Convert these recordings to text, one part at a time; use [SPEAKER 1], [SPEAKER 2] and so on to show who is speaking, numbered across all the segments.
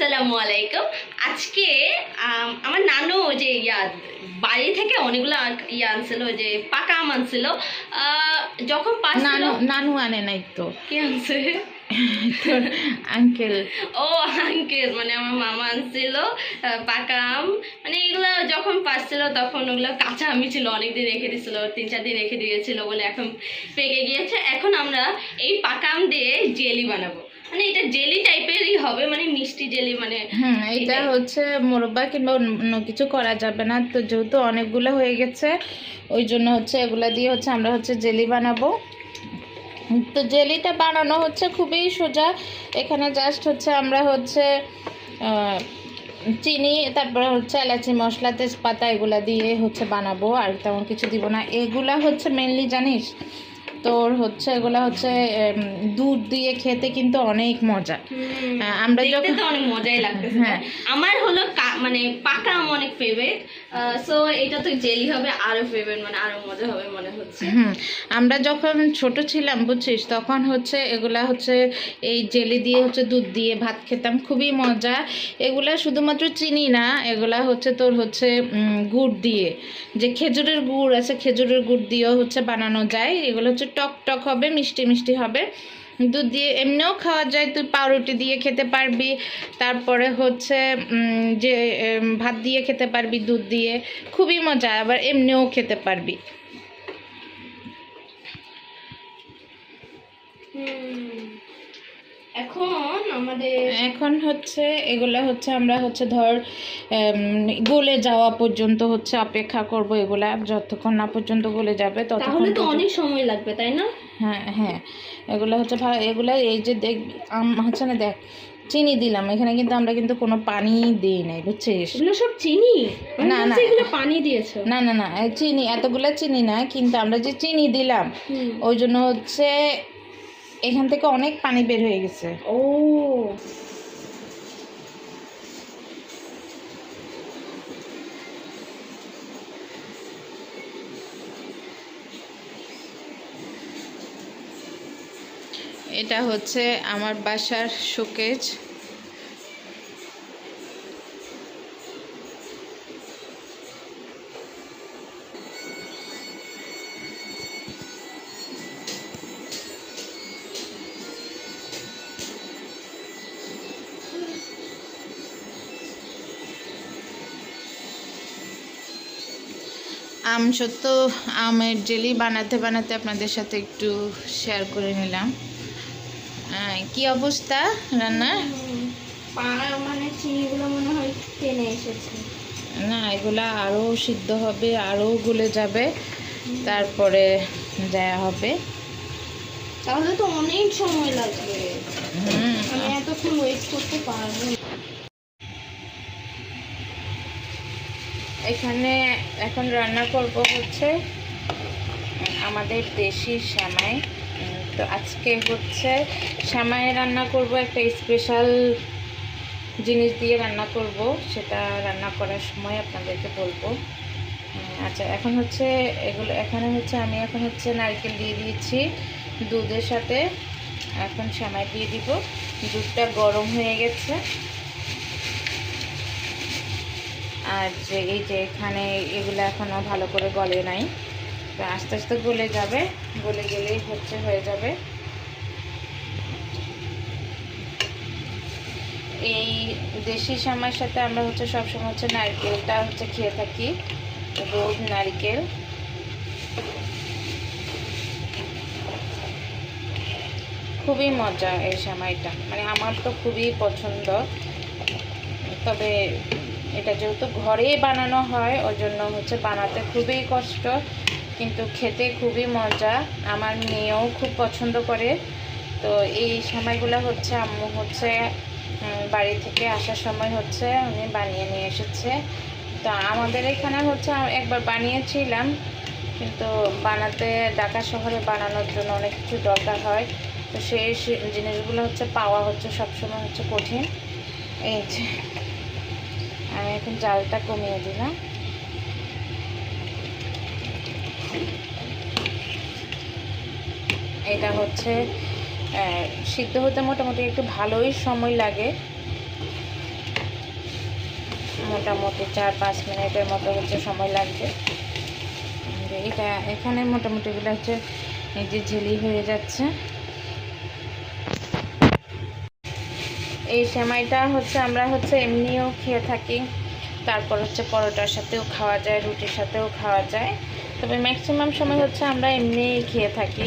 [SPEAKER 1] আসসালামু আলাইকুম। আজকে আম, আমার নানু যে ইয়া বাড়ি থেকে অনেকগুলো ইয়া আনছিল যে পাকা আম আনছিল যখন
[SPEAKER 2] নানু নানু আনে নাই তো।
[SPEAKER 1] কি আনছে?
[SPEAKER 2] তোর আঙ্কেল
[SPEAKER 1] ও আঙ্কেল মানে আমার মামা আনছিল পাকা আম। মানে এগুলো যখন পাচ্ছিল তখন ওগুলো কাঁচা আমি ছিল অনেকদিন রেখে দিয়েছিল তিন চার দিন রেখে দিয়েছিল বলে এখন পেকে গিয়েছে। এখন আমরা এই পাকা আম দিয়ে জেলি বানাবো। মানে এটা জেলি টাইপেরই হবে মানে মিষ্টি জেলি মানে
[SPEAKER 2] হুম এটা হচ্ছে মোরব্বা কিংবা অন্য কিছু করা যাবে না। তো যেহেতু অনেকগুলো হয়ে গেছে ওই জন্য হচ্ছে এগুলা দিয়ে হচ্ছে আমরা হচ্ছে জেলি বানাবো। তো জেলিটা বানানো হচ্ছে খুবই সোজা। এখানে জাস্ট হচ্ছে আমরা হচ্ছে চিনি তারপরে হচ্ছে এলাচি মশলা তেজপাতা এগুলা দিয়ে হচ্ছে বানাবো। আর তেমন কিছু দিব না। এগুলা হচ্ছে মেনলি জানিস? তোর হচ্ছে এগুলা হচ্ছে দুধ দিয়ে খেতে কিন্তু অনেক মজা। আমরা যখন-
[SPEAKER 1] অনেক মজাই লাগতেছে।
[SPEAKER 2] হ্যাঁ।
[SPEAKER 1] আমার হলো মানে পাকা আম অনেক ফেভারিট সো এটা তো হবে ফেভারিট মানে আরও মজা হবে মনে হচ্ছে।
[SPEAKER 2] আমরা যখন ছোট ছিলাম, বুঝছিস? তখন হচ্ছে এগুলা হচ্ছে এই জেলি দিয়ে হচ্ছে দুধ দিয়ে ভাত খেতাম, খুবই মজা। এগুলা শুধুমাত্র চিনি না, এগুলা হচ্ছে তোর হচ্ছে গুড় দিয়ে। যে খেজুরের গুড় আছে, খেজুরের গুড় দিয়েও হচ্ছে বানানো যায়। এগুলো হচ্ছে টক টক হবে, মিষ্টি মিষ্টি হবে। দুধ দিয়ে এমনিও খাওয়া যায় তুই পাউরুটি দিয়ে খেতে পারবি। তারপরে হচ্ছে যে ভাত দিয়ে খেতে পারবি দুধ দিয়ে। খুবই মজা আবার এমনিও খেতে পারবি।
[SPEAKER 1] এখন আমাদের
[SPEAKER 2] এখন হচ্ছে এগুলো হচ্ছে আমরা হচ্ছে ধর গলে যাওয়া পর্যন্ত হচ্ছে অপেক্ষা করব এগুলা। যতক্ষণ না পর্যন্ত গলে যাবে ততক্ষণ
[SPEAKER 1] তো অনেক সময় লাগবে তাই না?
[SPEAKER 2] হ্যাঁ হ্যাঁ। এগুলো হচ্ছে এগুলো এই যে দেখ আম হচ্ছে না দেখ চিনি দিলাম। এখানে কিন্তু আমরা কিন্তু কোনো পানি দিই নাই বুঝছিস?
[SPEAKER 1] এগুলো সব চিনি?
[SPEAKER 2] না, না।
[SPEAKER 1] এগুলো পানি দিয়েছ।
[SPEAKER 2] না না না চিনি এতগুলো চিনি না কিন্তু আমরা যে চিনি দিলাম ওই জন্য হচ্ছে এখান থেকে অনেক পানি বের হয়ে গেছে।
[SPEAKER 1] ও।
[SPEAKER 2] এটা হচ্ছে আমার বাসার শোকেজ। আম সত্য, আমের জেলি বানাতে বানাতে আপনাদের সাথে একটু শেয়ার করে নিলাম। কি অবস্থা রান্না
[SPEAKER 1] পা- মানে চিনিগুলো মনে হয় টেনে এসেছে।
[SPEAKER 2] না এগুলা আরও সিদ্ধ হবে আরও গলে যাবে তারপরে দেয়া হবে।
[SPEAKER 1] তাহলে তো অনেক সময় লাগবে। আমি এতক্ষণ ওয়েট করতে পারব।
[SPEAKER 2] এখানে এখন রান্না করব হচ্ছে আমাদের দেশি শ্যামাই তো আজকে হচ্ছে শ্যামাই রান্না করব, একটা স্পেশাল জিনিস দিয়ে রান্না করব, সেটা রান্না করার সময় আপনাদেরকে বলব। আচ্ছা এখন হচ্ছে এগুলো, এখানে হচ্ছে আমি এখন হচ্ছে নারকেল দিয়ে দিয়েছি দুধের সাথে। এখন শ্যামাই দিয়ে দিব, দুধটা গরম হয়ে গেছে। আর যে, এই যে এখানে এগুলো এখনও ভালো করে গলে নাই। তো আস্তে আস্তে গলে যাবে। গলে গেলেই হচ্ছে হয়ে যাবে। এই দেশি সময়ের সাথে আমরা হচ্ছে সবসময় হচ্ছে নারকেলটা হচ্ছে খেয়ে থাকি। দুধ নারকেল। খুবই মজা এই সময়টা মানে আমার তো খুবই পছন্দ। তবে এটা যেহেতু ঘরে বানানো হয়, ওই জন্য হচ্ছে বানাতে খুবই কষ্ট। কিন্তু খেতে খুবই মজা। আমার মেয়েও খুব পছন্দ করে। তো এই সময়গুলো হচ্ছে আম্মু হচ্ছে বাড়ি থেকে আসার সময় হচ্ছে উনি বানিয়ে নিয়ে এসেছে। তো আমাদের এখানে হচ্ছে একবার বানিয়েছিলাম, কিন্তু বানাতে ঢাকা শহরে বানানোর জন্য অনেক কিছু দরকার হয়। তো সেই জিনিসগুলো হচ্ছে পাওয়া হচ্ছে সবসময় হচ্ছে কঠিন। এই যে, আমি এখন জালটা কমিয়ে দিলাম। এটা হচ্ছে সিদ্ধ হতে মোটামুটি একটু ভালোই সময় লাগে। মোটামুটি চার পাঁচ মিনিটের মতো হচ্ছে সময় লাগবে। এটা এখানে মোটামুটি এগুলো হচ্ছে এই যে ঝিলি হয়ে যাচ্ছে। এই সেমাইটা হচ্ছে আমরা হচ্ছে এমনিও খেয়ে থাকি। তারপর হচ্ছে পরোটার সাথেও খাওয়া যায়, রুটির সাথেও খাওয়া যায়। তবে ম্যাক্সিমাম সময় হচ্ছে আমরা এমনিই খেয়ে থাকি।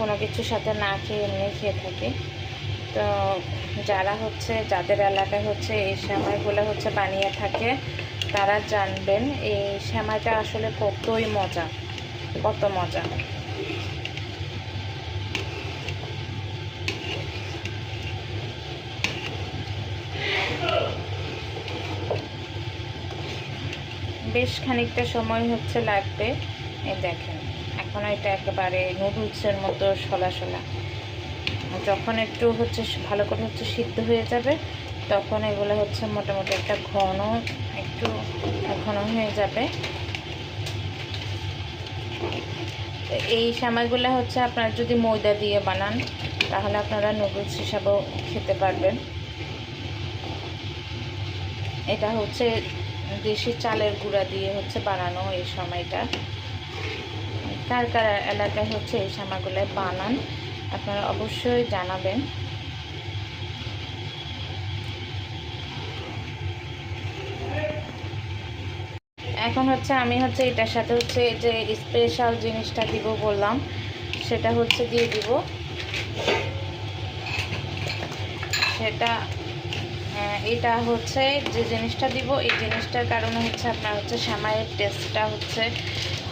[SPEAKER 2] কোনো কিছুর সাথে না খেয়ে এমনি খেয়ে থাকি। তো যারা হচ্ছে, যাদের এলাকায় হচ্ছে এই সেমাইগুলো হচ্ছে বানিয়ে থাকে, তারা জানবেন এই সেমাইটা আসলে কতই মজা, কত মজা। বেশ খানিকটা সময় হচ্ছে লাগবে, এই দেখেন। এখন এটা একেবারে নুডলসের মতো সলা সলা যখন একটু হচ্ছে ভালো করে হচ্ছে সিদ্ধ হয়ে যাবে, তখন এগুলো হচ্ছে মোটামুটি একটা ঘন, একটু ঘন হয়ে যাবে। এই সামাইগুলো হচ্ছে আপনারা যদি ময়দা দিয়ে বানান, তাহলে আপনারা নুডলস হিসাবেও খেতে পারবেন। এটা হচ্ছে দেশি চালের গুঁড়া দিয়ে হচ্ছে বানানো এই সময়টা। কার কার এলাকায় হচ্ছে এই সামাগুলো বানান, আপনারা অবশ্যই জানাবেন। এখন হচ্ছে আমি হচ্ছে এটার সাথে হচ্ছে যে স্পেশাল জিনিসটা দিব বললাম, সেটা হচ্ছে দিয়ে দিব। সেটা এটা হচ্ছে যে জিনিসটা দিব, এই জিনিসটার কারণে হচ্ছে আপনার হচ্ছে শ্যামাইয়ের টেস্টটা হচ্ছে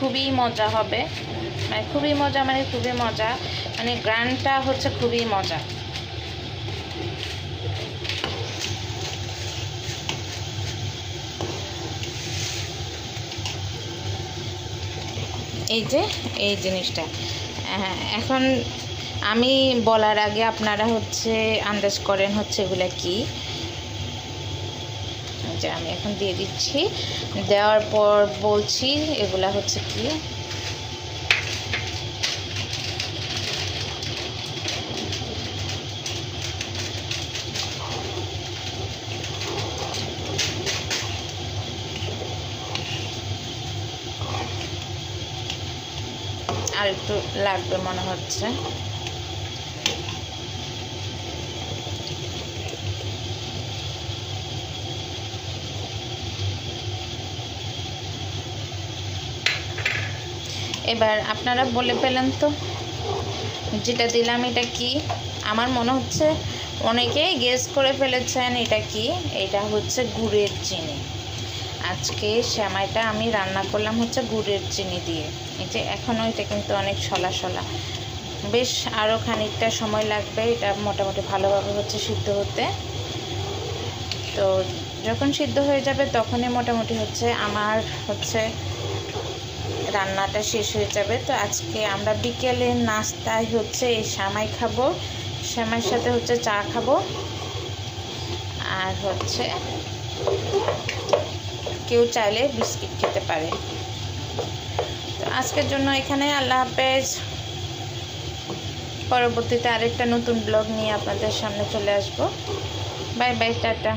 [SPEAKER 2] খুবই মজা হবে। মানে খুবই মজা মানে খুবই মজা। মানে গ্রানটা হচ্ছে খুবই মজা। এই যে এই জিনিসটা। হ্যাঁ, এখন আমি বলার আগে আপনারা হচ্ছে আন্দাজ করেন হচ্ছে এগুলা কি। যে আমি এখন দিয়ে দিচ্ছি। দেওয়ার পর বলছি এগুলা হচ্ছে কি? আর একটু লাগবে মনে হচ্ছে। এবার আপনারা বলে পেলেন তো। যেটা দিলাম এটা কি? আমার মনে হচ্ছে অনেকেই গেস করে ফেলেছেন এটা কি? এটা হচ্ছে গুড়ের চিনি। আজকে শ্যামাইটা আমি রান্না করলাম হচ্ছে গুড়ের চিনি দিয়ে। এই যে এখনও এটা কিন্তু অনেক সলা সলা বেশ আরও খানিকটা সময় লাগবে, এটা মোটামুটি ভালোভাবে হচ্ছে সিদ্ধ হতে। তো যখন সিদ্ধ হয়ে যাবে তখনই মোটামুটি হচ্ছে আমার হচ্ছে রান্নাটা শেষ হয়ে যাবে। তো আজকে আমরা বিকেলে নাস্তায় হচ্ছে এই শ্যামাই খাব। শ্যামাইয়ের সাথে হচ্ছে চা খাব। আর হচ্ছে কেউ চাইলে বিস্কিট খেতে পারে। তো আজকের জন্য এখানে, আল্লাহ হাফেজ। পরবর্তীতে আরেকটা নতুন ব্লগ নিয়ে আপনাদের সামনে চলে আসব। Bye bye, tata.